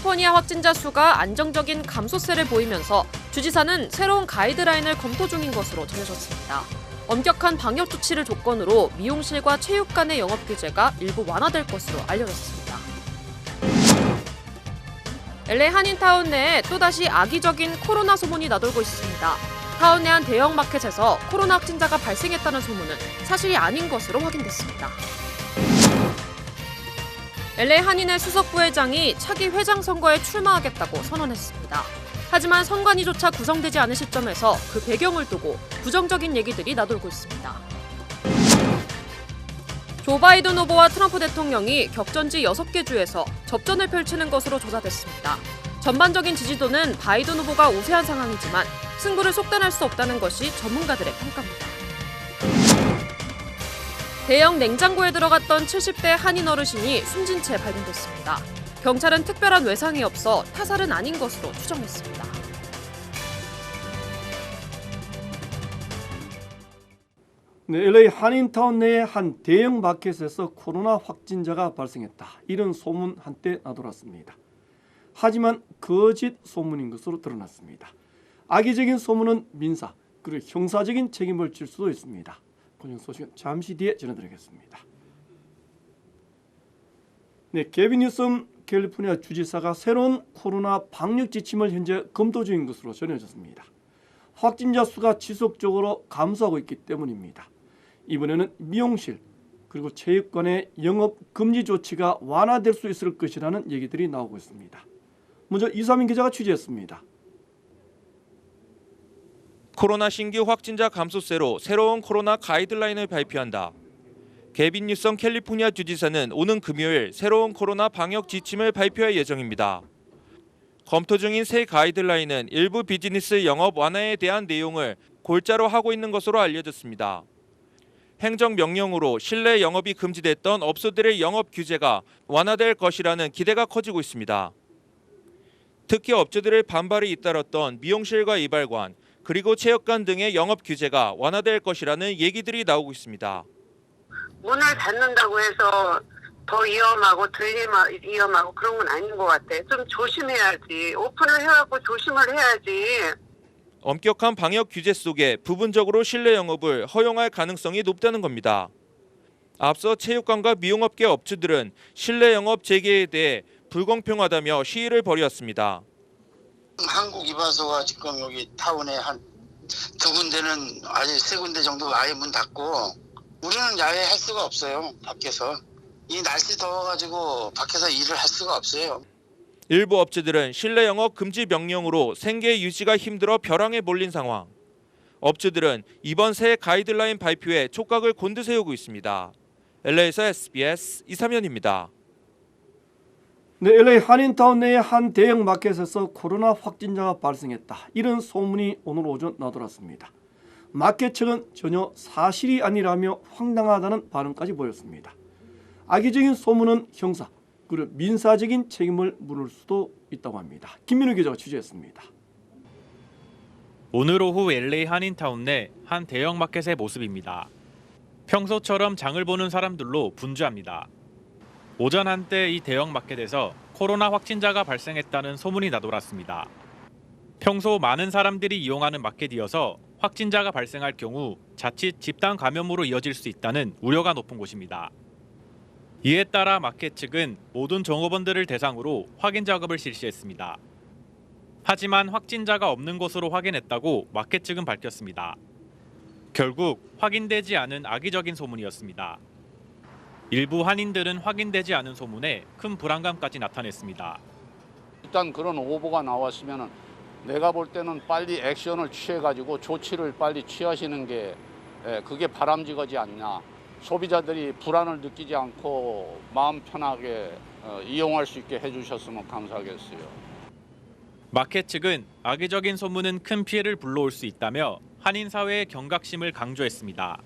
캘리포니아 확진자 수가 안정적인 감소세를 보이면서 주지사는 새로운 가이드라인을 검토 중인 것으로 전해졌습니다. 엄격한 방역 조치를 조건으로 미용실과 체육관의 영업 규제가 일부 완화될 것으로 알려졌습니다. LA 한인타운 내에 또다시 악의적인 코로나 소문이 나돌고 있습니다. 타운 내 한 대형 마켓에서 코로나 확진자가 발생했다는 소문은 사실이 아닌 것으로 확인됐습니다. LA 한인의 수석 부회장이 차기 회장 선거에 출마하겠다고 선언했습니다. 하지만 선관위조차 구성되지 않은 시점에서 그 배경을 두고 부정적인 얘기들이 나돌고 있습니다. 조 바이든 후보와 트럼프 대통령이 격전지 6개 주에서 접전을 펼치는 것으로 조사됐습니다. 전반적인 지지도는 바이든 후보가 우세한 상황이지만 승부를 속단할 수 없다는 것이 전문가들의 평가입니다. 대형 냉장고에 들어갔던 70대 한인 어르신이 숨진 채 발견됐습니다. 경찰은 특별한 외상이 없어 타살은 아닌 것으로 추정했습니다. 네, LA 한인타운 내의 한 대형 마켓에서 코로나 확진자가 발생했다. 이런 소문 한때 나돌았습니다. 하지만 거짓 소문인 것으로 드러났습니다. 악의적인 소문은 민사 그리고 형사적인 책임을 질 수도 있습니다. 본영 소식은 잠시 뒤에 전해드리겠습니다. 네, 개빈 뉴섬 캘리포니아 주지사가 새로운 코로나 방역 지침을 현재 검토 중인 것으로 전해졌습니다. 확진자 수가 지속적으로 감소하고 있기 때문입니다. 이번에는 미용실 그리고 체육관의 영업 금지 조치가 완화될 수 있을 것이라는 얘기들이 나오고 있습니다. 먼저 이사민 기자가 취재했습니다. 코로나 신규 확진자 감소세로 새로운 코로나 가이드라인을 발표한다. 개빈 뉴섬 캘리포니아 주지사는 오는 금요일 새로운 코로나 방역 지침을 발표할 예정입니다. 검토 중인 새 가이드라인은 일부 비즈니스 영업 완화에 대한 내용을 골자로 하고 있는 것으로 알려졌습니다. 행정 명령으로 실내 영업이 금지됐던 업소들의 영업 규제가 완화될 것이라는 기대가 커지고 있습니다. 특히 업주들의 반발이 잇따랐던 미용실과 이발관, 그리고 체육관 등의 영업 규제가 완화될 것이라는 얘기들이 나오고 있습니다. 문을 닫는다고 해서 더 위험하고 덜 위험하- 위험하고 그런 건 아닌 것 같아. 좀 조심해야지. 오픈을 해갖고 조심을 해야지. 엄격한 방역 규제 속에 부분적으로 실내 영업을 허용할 가능성이 높다는 겁니다. 앞서 체육관과 미용업계 업주들은 실내 영업 재개에 대해 불공평하다며 시위를 벌였습니다. 한국 이발소가 지금 여기 타운에 한 두 군데는 아직 세 군데 정도 아예 문 닫고 우리는 야외 할 수가 없어요 밖에서 이 날씨 더워가지고 밖에서 일을 할 수가 없어요 일부 업주들은 실내 영업 금지 명령으로 생계 유지가 힘들어 벼랑에 몰린 상황. 업주들은 이번 새 가이드라인 발표에 촉각을 곤두세우고 있습니다. LA에서 SBS 이사면입니다. 네, LA 한인타운 내의 한 대형 마켓에서 코로나 확진자가 발생했다. 이런 소문이 오늘 오전 나돌았습니다. 마켓 측은 전혀 사실이 아니라며 황당하다는 반응까지 보였습니다. 악의적인 소문은 형사 그리고 민사적인 책임을 물을 수도 있다고 합니다. 김민우 기자가 취재했습니다. 오늘 오후 LA 한인타운 내 한 대형 마켓의 모습입니다. 평소처럼 장을 보는 사람들로 분주합니다. 오전 한때 이 대형 마켓에서 코로나 확진자가 발생했다는 소문이 나돌았습니다. 평소 많은 사람들이 이용하는 마켓이어서 확진자가 발생할 경우 자칫 집단 감염으로 이어질 수 있다는 우려가 높은 곳입니다. 이에 따라 마켓 측은 모든 종업원들을 대상으로 확인 작업을 실시했습니다. 하지만 확진자가 없는 것으로 확인했다고 마켓 측은 밝혔습니다. 결국 확인되지 않은 악의적인 소문이었습니다. 일부 한인들은 확인되지 않은 소문에 큰 불안감까지 나타냈습니다. 일단 그런 오보가 나왔으면 내가 볼 때는 빨리 액션을 취해가지고 조치를 빨리 취하시는 게 예, 그게 바람직하지 않냐. 소비자들이 불안을 느끼지 않고 마음 편하게 어, 이용할 수 있게 해주셨으면 감사하겠어요. 마켓 측은 악의적인 소문은 큰 피해를 불러올 수 있다며 한인 사회의 경각심을 강조했습니다.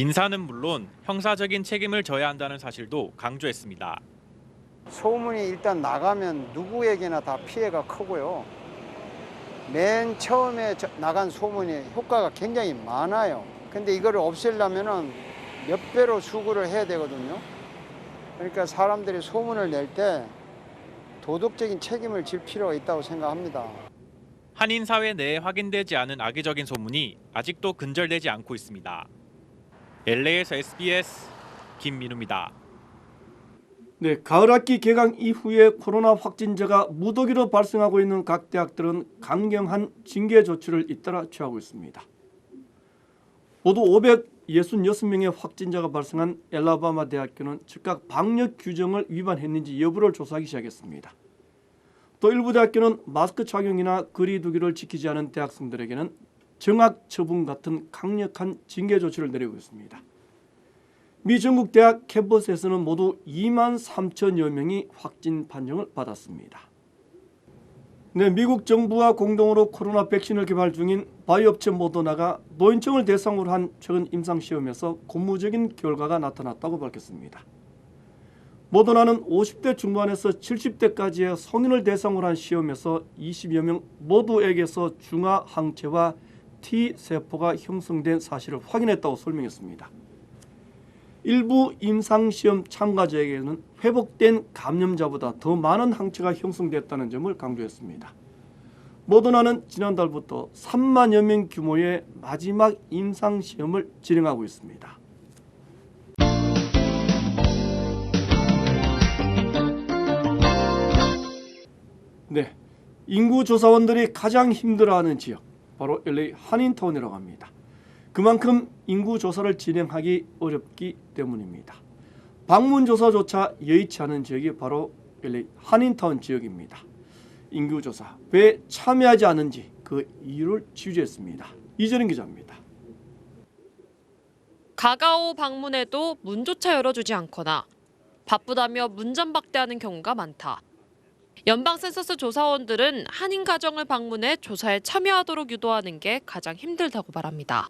민사는 물론 형사적인 책임을 져야 한다는 사실도 강조했습니다. 소문이 일단 나가면 누구에게나 다 피해가 크고요. 맨 처음에 저- 나간 소문이 효과가 굉장히 많아요. 근데 이거를 없애려면은 몇 배로 수고를 해야 되거든요. 그러니까 사람들이 소문을 낼 때 도덕적인 책임을 질 필요가 있다고 생각합니다. 한인 사회 내에 확인되지 않은 악의적인 소문이 아직도 근절되지 않고 있습니다. LA에서 SBS 김민우입니다. 네, 가을 학기 개강 이후에 코로나 확진자가 무더기로 발생하고 있는 각 대학들은 강경한 징계 조치를 잇따라 취하고 있습니다. 모두 566명의 확진자가 발생한 엘라바마 대학교는 즉각 방역 규정을 위반했는지 여부를 조사하기 시작했습니다. 또 일부 대학교는 마스크 착용이나 거리 두기를 지키지 않은 대학생들에게는 정학 처분 같은 강력한 징계 조치를 내리고 있습니다. 미 전국 대학 캠퍼스에서는 모두 2만 3천여 명이 확진 판정을 받았습니다. 네, 미국 정부와 공동으로 코로나 백신을 개발 중인 바이오업체 모더나가 노인층을 대상으로 한 최근 임상 시험에서 고무적인 결과가 나타났다고 밝혔습니다. 모더나는 50대 중반에서 70대까지의 성인을 대상으로 한 시험에서 20여 명 모두에게서 중화 항체와 T 세포가 형성된 사실을 확인했다고 설명했습니다. 일부 임상시험 참가자에게는 회복된 감염자보다 더 많은 항체가 형성됐다는 점을 강조했습니다. 모더나는 지난달부터 3만여 명 규모의 마지막 임상시험을 진행하고 있습니다. 네, 인구 조사원들이 가장 힘들어하는 지역 바로 LA 한인타운이라고 합니다. 그만큼 인구 조사를 진행하기 어렵기 때문입니다. 방문 조사조차 여의치 않은 지역이 바로 LA 한인타운 지역입니다. 인구 조사 왜 참여하지 않은지 그 이유를 취재했습니다. 이재린 기자입니다. 가가오 방문에도 문조차 열어주지 않거나 바쁘다며 문전박대하는 경우가 많다. 연방 센서스 조사원들은 한인 가정을 방문해 조사에 참여하도록 유도하는 게 가장 힘들다고 말합니다.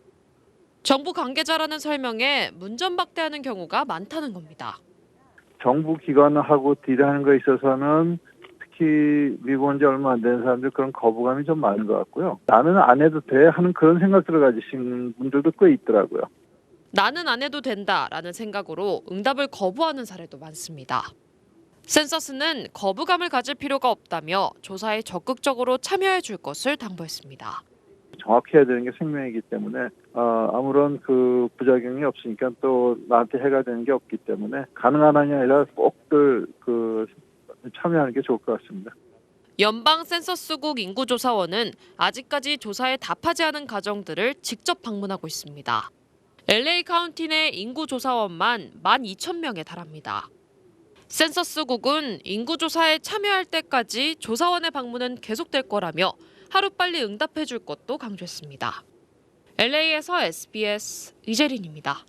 정부 관계자라는 설명에 문전박대하는 경우가 많다는 겁니다. 정부 기관하고 딜하는 거에 있어서는 특히 미국 온지 얼마 안 되는 사람들 그런 거부감이 좀 많은 것 같고요. 나는 안 해도 돼 하는 그런 생각들을 가지신 분들도 꽤 있더라고요. 나는 안 해도 된다라는 생각으로 응답을 거부하는 사례도 많습니다. 센서스는 거부감을 가질 필요가 없다며 조사에 적극적으로 참여해 줄 것을 당부했습니다. 정확히 해야 되는 게 생명이기 때문에 어, 아무런 그 부작용이 없으니까 또 나한테 해가 되는 게 없기 때문에 가능한 한이 아니라 꼭들 그 참여하는 게 좋을 것 같습니다. 연방 센서스국 인구조사원은 아직까지 조사에 답하지 않은 가정들을 직접 방문하고 있습니다. LA 카운티 내 인구조사원만 12,000명에 달합니다. 센서스국은 인구조사에 참여할 때까지 조사원의 방문은 계속될 거라며 하루빨리 응답해 줄 것도 강조했습니다. LA에서 SBS 이재린입니다.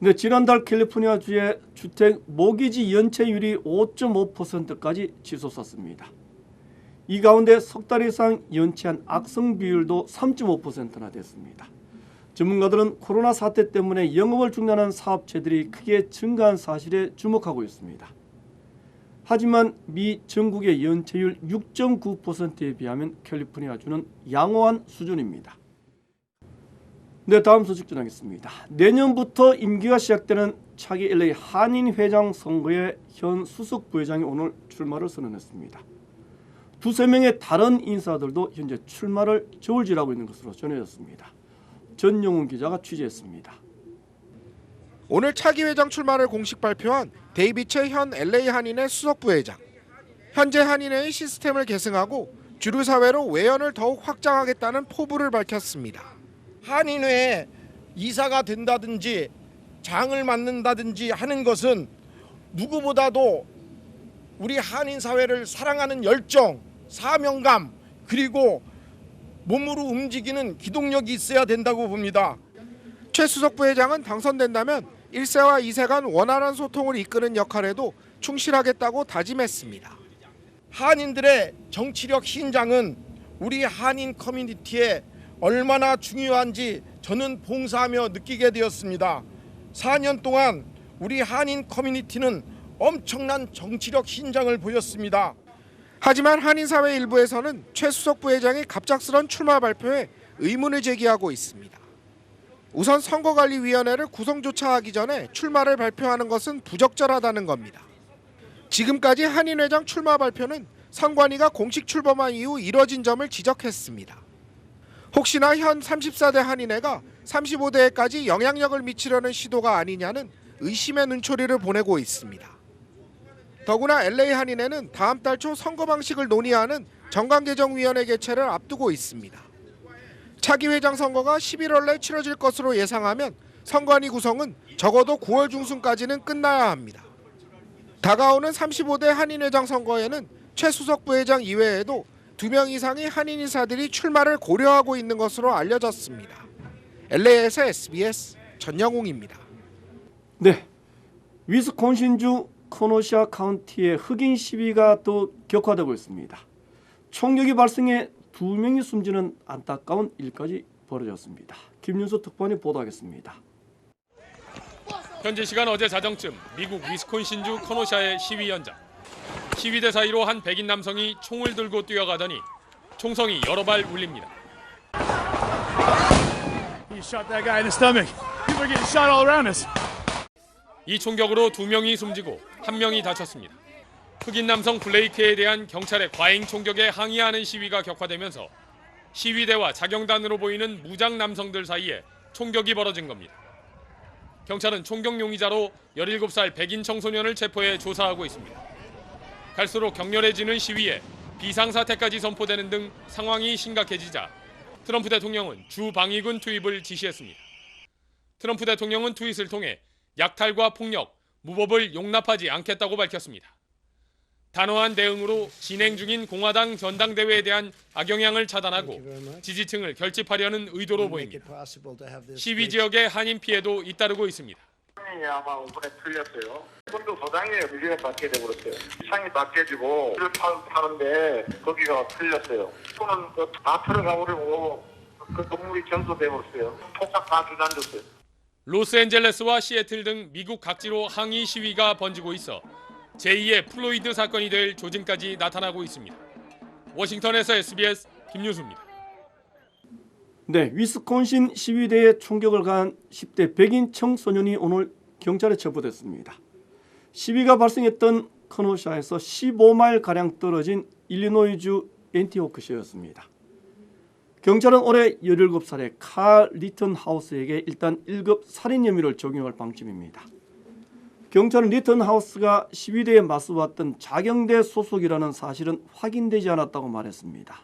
네, 지난달 캘리포니아주의 주택 모기지 연체율이 5.5%까지 치솟았습니다. 이 가운데 석 달 이상 연체한 악성 비율도 3.5%나 됐습니다. 전문가들은 코로나 사태 때문에 영업을 중단한 사업체들이 크게 증가한 사실에 주목하고 있습니다. 하지만 미 전국의 연체율 6.9%에 비하면 캘리포니아주는 양호한 수준입니다. 네, 다음 소식 전하겠습니다. 내년부터 임기가 시작되는 차기 LA 한인 회장 선거에 현 수석 부회장이 오늘 출마를 선언했습니다. 두세 명의 다른 인사들도 현재 출마를 저울질하고 있는 것으로 전해졌습니다. 전용훈 기자가 취재했습니다. 오늘 차기 회장 출마를 공식 발표한 데이비처 현 LA 한인의 수석 부회장. 현재 한인회의 시스템을 계승하고 주류 사회로 외연을 더욱 확장하겠다는 포부를 밝혔습니다. 한인회에 이사가 된다든지 장을 맡는다든지 하는 것은 누구보다도 우리 한인 사회를 사랑하는 열정, 사명감 그리고 몸으로 움직이는 기동력이 있어야 된다고 봅니다. 최 수석 부회장은 당선된다면 1세와 2세 간 원활한 소통을 이끄는 역할에도 충실하겠다고 다짐했습니다. 한인들의 정치력 신장은 우리 한인 커뮤니티에 얼마나 중요한지 저는 봉사하며 느끼게 되었습니다. 4년 동안 우리 한인 커뮤니티는 엄청난 정치력 신장을 보였습니다. 하지만 한인 사회 일부에서는 최 수석 부회장의 갑작스런 출마 발표에 의문을 제기하고 있습니다. 우선 선거관리위원회를 구성조차 하기 전에 출마를 발표하는 것은 부적절하다는 겁니다. 지금까지 한인 회장 출마 발표는 선관위가 공식 출범한 이후 이뤄진 점을 지적했습니다. 혹시나 현 34대 한인회가 35대에까지 영향력을 미치려는 시도가 아니냐는 의심의 눈초리를 보내고 있습니다. 더구나 LA 한인회는 다음 달 초 선거 방식을 논의하는 정관개정위원회 개최를 앞두고 있습니다. 차기 회장 선거가 11월 내 치러질 것으로 예상하면 선관위 구성은 적어도 9월 중순까지는 끝나야 합니다. 다가오는 35대 한인회장 선거에는 최수석 부회장 이외에도 두명 이상의 한인 인사들이 출마를 고려하고 있는 것으로 알려졌습니다. LA에서 SBS 전영웅입니다. 네, 위스콘신주 코노시아 카운티의 흑인 시위가 또 격화되고 있습니다. 총격이 발생해 두 명이 숨지는 안타까운 일까지 벌어졌습니다. 김윤수 특파원이 보도하겠습니다. 현지 시간 어제 자정쯤 미국 위스콘신주 커노샤의 시위 현장. 시위대 사이로 한 백인 남성이 총을 들고 뛰어가더니 총성이 여러 발 울립니다. He shot that guy in the stomach. People are getting shot all around us. 이 총격으로 두 명이 숨지고 한 명이 다쳤습니다. 흑인 남성 블레이크에 대한 경찰의 과잉 총격에 항의하는 시위가 격화되면서 시위대와 자경단으로 보이는 무장 남성들 사이에 총격이 벌어진 겁니다. 경찰은 총격 용의자로 17살 백인 청소년을 체포해 조사하고 있습니다. 갈수록 격렬해지는 시위에 비상사태까지 선포되는 등 상황이 심각해지자 트럼프 대통령은 주 방위군 투입을 지시했습니다. 트럼프 대통령은 트윗을 통해 약탈과 폭력, 무법을 용납하지 않겠다고 밝혔습니다. 단호한 대응으로 진행 중인 공화당 전당대회에 대한 악영향을 차단하고 지지층을 결집하려는 의도로 보입니다. 시위 지역의 한인 피해도 잇따르고 있습니다. 창이 아마 이번에 틀렸어요. 손도 도장에 유리가 받게 돼버렸어요. 창이 바뀌어지고 를 파는데 거기가 틀렸어요. 손은 다 들어가 버리고 그 건물이 전소돼 버렸어요. 폭삭 다 주저앉았어요. 로스앤젤레스와 시애틀 등 미국 각지로 항의 시위가 번지고 있어 제2의 플로이드 사건이 될 조짐까지 나타나고 있습니다. 워싱턴에서 SBS 김유수입니다. 네, 위스콘신 시위대에 총격을 가한 10대 백인 청소년이 오늘 경찰에 체포됐습니다. 시위가 발생했던 커노샤에서 15마일 가량 떨어진 일리노이주 엔티호크시였습니다. 경찰은 올해 17살의 칼 리턴 하우스에게 일단 1급 살인 혐의를 적용할 방침입니다. 경찰은 리턴 하우스가 시위대에 맞서왔던 자경대 소속이라는 사실은 확인되지 않았다고 말했습니다.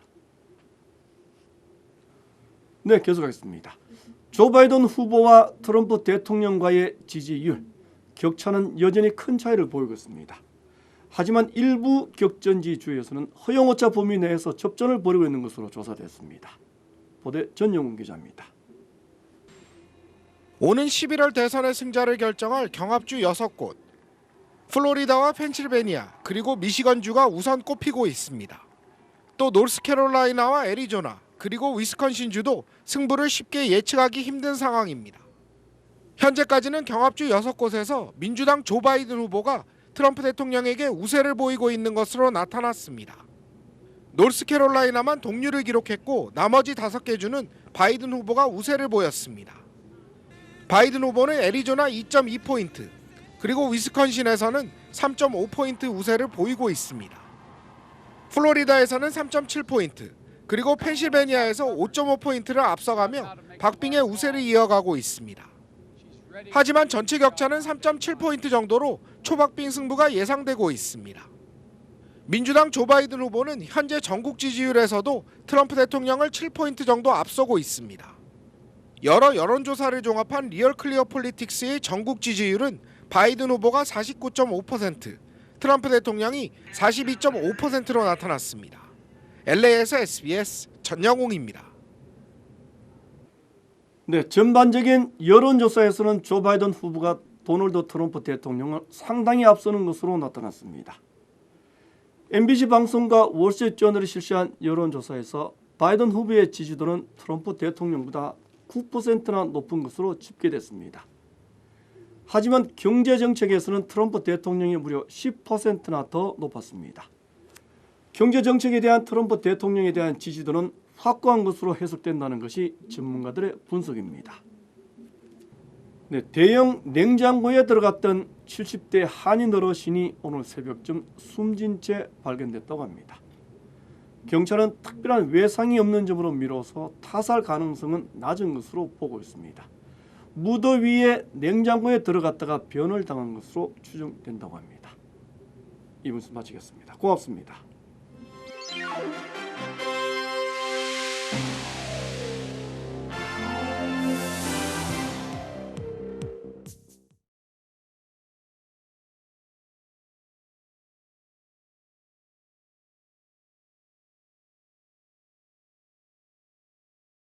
네, 계속하겠습니다. 조 바이든 후보와 트럼프 대통령과의 지지율 격차는 여전히 큰 차이를 보이고 있습니다. 하지만 일부 격전지 주에서는 허용오차 범위 내에서 접전을 벌이고 있는 것으로 조사됐습니다. 보대 전영훈 기자입니다. 오는 11월 대선의 승자를 결정할 경합주 6곳. 플로리다와 펜실베니아 그리고 미시건주가 우선 꼽히고 있습니다. 또 노스캐롤라이나와 애리조나 그리고 위스콘신주도 승부를 쉽게 예측하기 힘든 상황입니다. 현재까지는 경합주 6곳에서 민주당 조 바이든 후보가 트럼프 대통령에게 우세를 보이고 있는 것으로 나타났습니다. 노스캐롤라이나만 동률을 기록했고 나머지 5개 주는 바이든 후보가 우세를 보였습니다. 바이든 후보는 애리조나 2.2포인트, 그리고 위스콘신에서는 3.5포인트 우세를 보이고 있습니다. 플로리다에서는 3.7포인트, 그리고 펜실베니아에서 5.5포인트를 앞서가며 박빙의 우세를 이어가고 있습니다. 하지만 전체 격차는 3.7포인트 정도로 초박빙 승부가 예상되고 있습니다. 민주당 조 바이든 후보는 현재 전국 지지율에서도 트럼프 대통령을 7포인트 정도 앞서고 있습니다. 여러 여론조사를 종합한 리얼 클리어 폴리틱스의 전국 지지율은 바이든 후보가 49.5%, 트럼프 대통령이 42.5%로 나타났습니다. LA에서 SBS 전영웅입니다. 네, 전반적인 여론조사에서는 조 바이든 후보가 도널드 트럼프 대통령을 상당히 앞서는 것으로 나타났습니다. MBC 방송과 월스트리트저널이 실시한 여론조사에서 바이든 후보의 지지도는 트럼프 대통령보다 9%나 높은 것으로 집계됐습니다. 하지만 경제 정책에서는 트럼프 대통령이 무려 10%나 더 높았습니다. 경제 정책에 대한 트럼프 대통령에 대한 지지도는 확고한 것으로 해석된다는 것이 전문가들의 분석입니다. 네, 대형 냉장고에 들어갔던 70대 한인 어르신이 오늘 새벽쯤 숨진 채 발견됐다고 합니다. 경찰은 특별한 외상이 없는 점으로 미뤄서 타살 가능성은 낮은 것으로 보고 있습니다. 무더위에 냉장고에 들어갔다가 변을 당한 것으로 추정된다고 합니다. 이 분수 마치겠습니다. 고맙습니다.